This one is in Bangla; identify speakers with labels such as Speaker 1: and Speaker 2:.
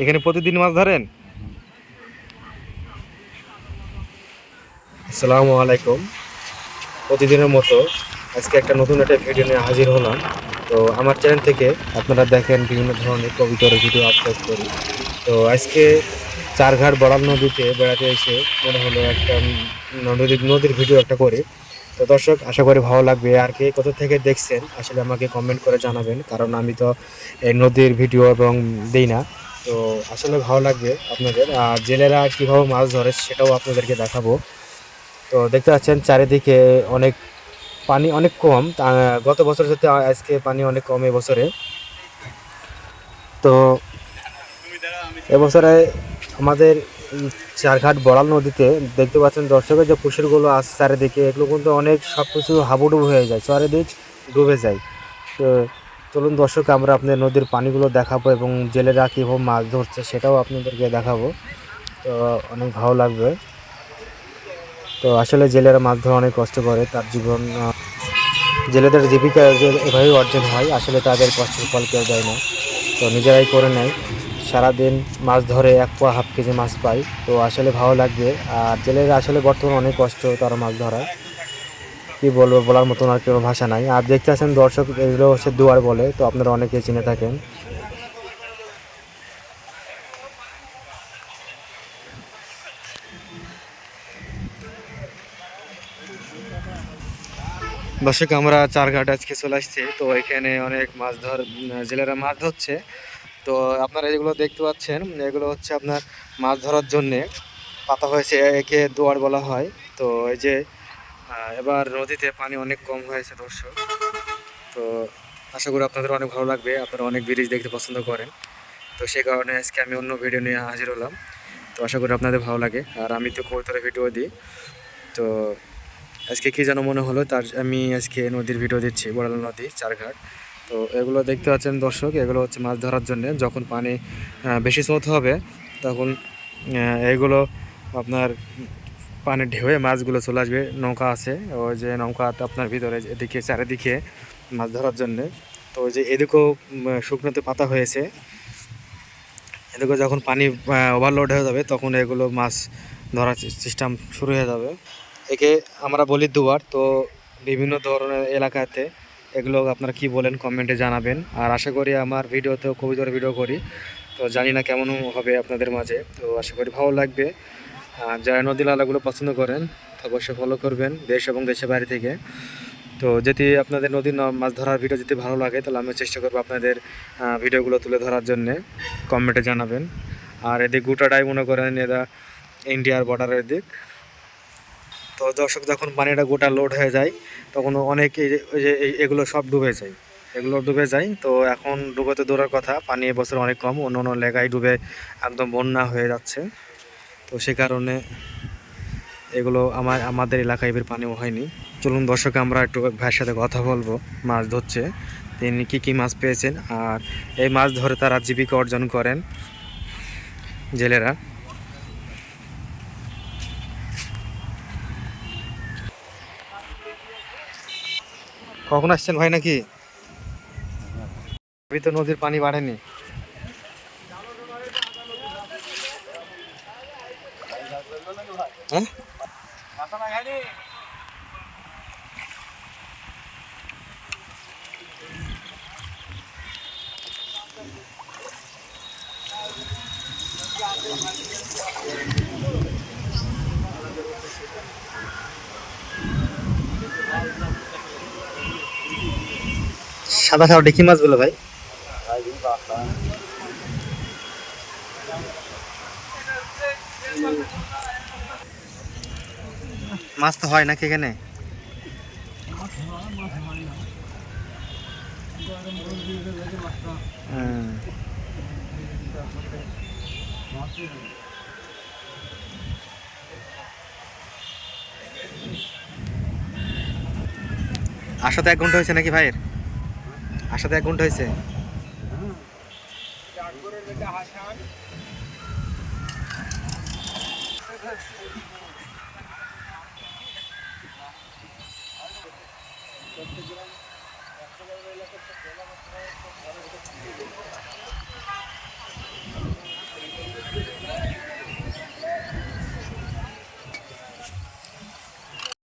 Speaker 1: এখানে প্রতিদিন মাছ ধরেন? আসসালামু আলাইকুম। প্রতিদিনের মতো আজকে একটা নতুন একটা ভিডিও নিয়ে হাজির হলাম। তো আমার চ্যানেল থেকে আপনারা দেখেন বিভিন্ন ধরনের কবিতার ভিডিও আপলোড করি। তো আজকে চারঘাট বড়াল নদীতে বেড়াতে এসে মনে হলো একটা নদীর নদীর ভিডিও একটা করি। তো দর্শক, আশা করি ভালো লাগবে। আর কে কোথা থেকে দেখছেন, আসলে আমাকে কমেন্ট করে জানাবেন, কারণ আমি তো এই নদীর ভিডিও এবং দিই না। তো আসলে ভালো লাগবে আপনাদের। আর জেলেরা কীভাবে মাছ ধরে সেটাও আপনাদেরকে দেখাবো। তো দেখতে পাচ্ছেন, চারিদিকে অনেক পানি অনেক কম। গত বছর সাথে আজকে পানি অনেক কম এবছরে। তো এবছরে আমাদের চারঘাট বড়াল নদীতে দেখতে পাচ্ছেন দর্শকের যে পুকুরগুলো আছে চারিদিকে, এগুলো কিন্তু অনেক সব কিছু হাবুডুবু হয়ে যায়, চারিদিক ডুবে যায়। তো চলুন দর্শক, আমরা আপনার নদীর পানিগুলো দেখাবো এবং জেলেরা কীভাবে মাছ ধরছে সেটাও আপনাদেরকে দেখাবো। তো অনেক ভালো লাগবে। তো আসলে জেলেরা মাছ ধরা অনেক কষ্ট করে, তার জীবন জেলেদের জীবিকা এভাবেই অর্জন হয়, আসলে তাদের কষ্টের ফল কেউ দেয় না। তো নিজেরাই করে নেয়। সারাদিন মাছ ধরে এক পোয়া হাফ কেজি মাছ পাই। তো আসলে ভালো লাগবে। আর জেলেরা আসলে বর্তমানে অনেক কষ্ট তারা মাছ ধরা কি বলব, বলার মতন আর কোনো ভাষা নাই। আর দেখতে আছেন দর্শক, এগুলো হচ্ছে দুয়ার বলে, তো আপনারা অনেকেই চিনে থাকেন। দর্শক, আমরা চারঘাট আজকে চলে আসছি। তো এখানে অনেক মাছ ধর, জেলেরা মাছ ধরছে। তো আপনারা যেগুলো দেখতে পাচ্ছেন, এগুলো হচ্ছে আপনার মাছ ধরার জন্যে পাতা হয়েছে, একে দোয়ার বলা হয়। তো এই যে এবার নদীতে পানি অনেক কম হয়েছে দর্শক। তো আশা করি আপনাদের অনেক ভালো লাগবে, আপনারা অনেক ব্রিজ দেখতে পছন্দ করেন। তো সেই কারণে আজকে আমি অন্য ভিডিও নিয়ে হাজির হলাম। তো আশা করি আপনাদের ভালো লাগে। আর আমি তো কবুতরের ভিডিও দিই। তো আজকে কী যেন মনে হলো, তার আমি আজকে নদীর ভিডিও দিচ্ছি, বড়াল নদী, চারঘাট। তো এগুলো দেখতে পাচ্ছেন দর্শক, এগুলো হচ্ছে মাছ ধরার জন্য। যখন পানি বেশি স্রোত হবে, তখন এগুলো আপনার পানি ঢেউয়ে মাছগুলো চলে আসবে। নৌকা আছে, ওই যে নৌকা আপনার ভিতরে, এদিকে, চারিদিকে মাছ ধরার জন্যে। তো ওই যে এদিকেও শুকনোতে পাতা হয়েছে। এদিকে যখন পানি ওভারলোড হয়ে যাবে, তখন এগুলো মাছ ধরার সিস্টেম শুরু হয়ে যাবে। একে আমরা বলি দুয়ার, তো বিভিন্ন ধরনের এলাকাতে এগুলো আপনারা কি বলেন কমেন্টে জানাবেন। আর আশা করি আমার ভিডিওতেও কবিতার ভিডিও করি। তো জানি না কেমন হবে আপনাদের মাঝে। তো আশা করি ভালো লাগবে। আর যারা নদী নালাগুলো পছন্দ করেন অবশ্যই ফলো করবেন দেশ এবং দেশের বাইরে থেকে। তো যদি আপনাদের নদীর মাছ ধরার ভিডিও যদি ভালো লাগে, তাহলে আমি চেষ্টা করব আপনাদের ভিডিওগুলো তুলে ধরার জন্যে। কমেন্টে জানাবেন। আর এদিক গোটাটাই মনে করেন, এরা ইন্ডিয়ার বর্ডারের দিক। তো দর্শক যখন পানিটা গোটা লোড হয়ে যায়, তখন অনেক এগুলো সব ডুবে যায়। এগুলো ডুবে যায়, তো এখন ডুবোতে দৌড়ার কথা, পানি এবছর অনেক কম অন্য অন্য লেগায় ডুবে একদম বন্যা হয়ে যাচ্ছে। তো সে কারণে এগুলো আমার, আমাদের এলাকায় এবার পানিও হয়নি। চলুন দর্শক, আমরা একটু ভাইয়ের সাথে কথা বলব, মাছ ধরছে। তিনি কী কী মাছ পেয়েছেন, আর এই মাছ ধরে তারা জীবিকা অর্জন করেন জেলেরা। কখন আসছেন ভাই নাকি? তো নদীর পানি বাড়েনি। হ্যাঁ? সাদা সাদা ডেকি মাছ বলে ভাই। মাছ তো হয় নাকি এখানে। আসাতে এক ঘণ্টা হয়েছে নাকি ভাইয়ের? আসাতে এক ঘণ্টা হয়েছে।